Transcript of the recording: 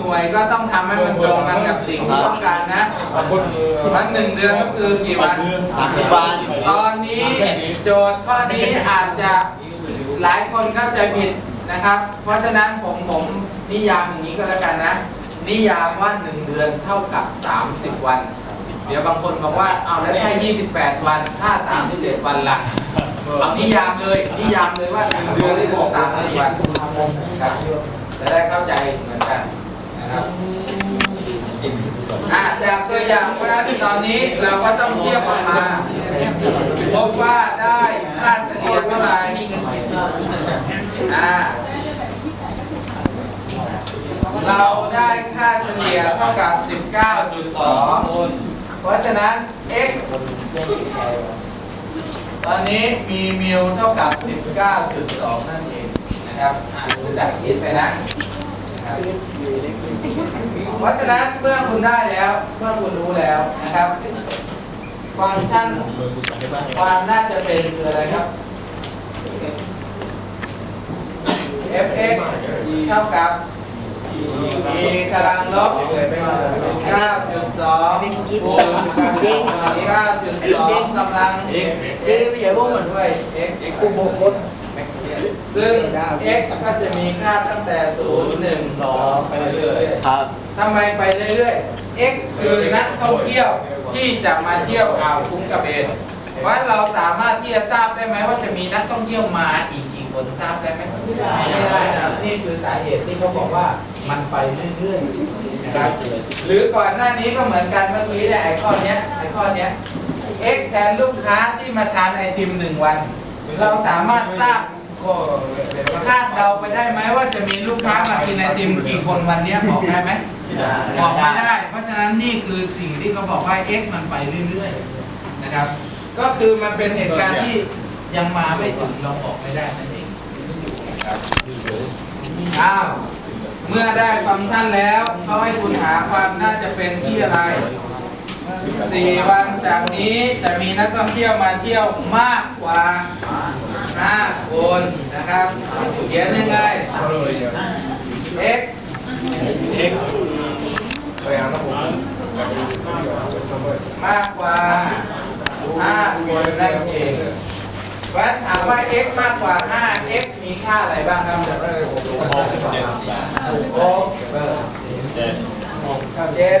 หน่วยก็ต้องทำให้มันตรงกันกับสิ่งที่ต้องการนะมันหนึ่งเดือนก็คือกี่วัน สามสิบวันตอนนี้โจทย์ข้อนี้อาจจะหลายคนเข้าใจผิดนะครับ เพราะฉะนั้นผมผมนิยามอย่างนี้ก็แล้วกันนะ นิยามว่า 1 เดือนเท่ากับ 30 วัน เดี๋ยวบางคนบอกว่าเอาแล้วถ้า28 วันถ้า31วันล่ะเอานิยามเลยนิยามเลยว่า 1 เดือนนี่คือ30วันนะครับจะได้เข้าใจเหมือนกันนะครับ อะจากตัวอย่างว่าตอนนี้เราก็ต้องเทียบออกมาพบว่าได้ค่าเฉลี่ยเท่าไหร่อ่าเราได้ค่าเฉลี่ยเท่ากับ 19.2 เพราะฉะนั้น x ตอนนี้มีมิวเท่ากับ 19.2 นั่นเองนะครับอ่านรู้จักคิดไปนะ เพราะฉะนั้นเมื่อคุณได้แล้ว เมื่อคุณรู้แล้วนะครับ ฟังก์ชันความน่าจะเป็นคืออะไรครับ fx เท่ากับ e กำลังลบ9.2คูณกับ9.2กำลังเอ๊ะไม่ใช่พวกมันด้วย x กูโบกคน ซึ่ง x ก็จะมีค่าตั้งแต่ 0 1 2 ไปเรื่อยๆครับทำไมไปเรื่อยๆ X คือนักท่องเที่ยวที่จะมาเที่ยวอ่าวคุ้งกระเบนเพราะฉะนั้นเราสามารถที่จะทราบได้ไหมว่าจะมีนักท่องเที่ยวมาอีกกี่คนทราบได้ไหมไม่ได้นะครับนี่คือสาเหตุที่เขาบอกว่ามันไปเรื่อยๆนะครับหรือก่อนหน้านี้ก็เหมือนกันเมื่อกี้เนี่ยไอ้ข้อเนี้ยไอ้ข้อเนี้ย X แทนลูกค้าที่มาทานไอติมหนึ่งวัน เราสามารถทราบ คาดเดาไปได้ไหมว่าจะมีลูกค้ามากินไอติมกี่คนวันเนี้ยบอกได้ไหมบอกไม่ได้ เพราะฉะนั้นนี่คือสิ่งที่เขาบอกว่า x มันไปเรื่อยๆนะครับ ก็คือมันเป็นเหตุการณ์ที่ยังมาไม่ถึงเราบอกไม่ได้นั่นเองนะครับอ้าวเมื่อได้ฟังก์ชันแล้วเขาให้คุณหาความน่าจะเป็นที่อะไร สี่วันจากนี้จะมีนักท่องเที่ยวมาเที่ยวมากกว่าห้าคนนะครับเขียนยังไง x มากกว่าห้าคนนั่นเองเพราะฉะนั้นถามว่า x มากกว่า5 x มีค่าอะไรบ้างครับหกเจ็ด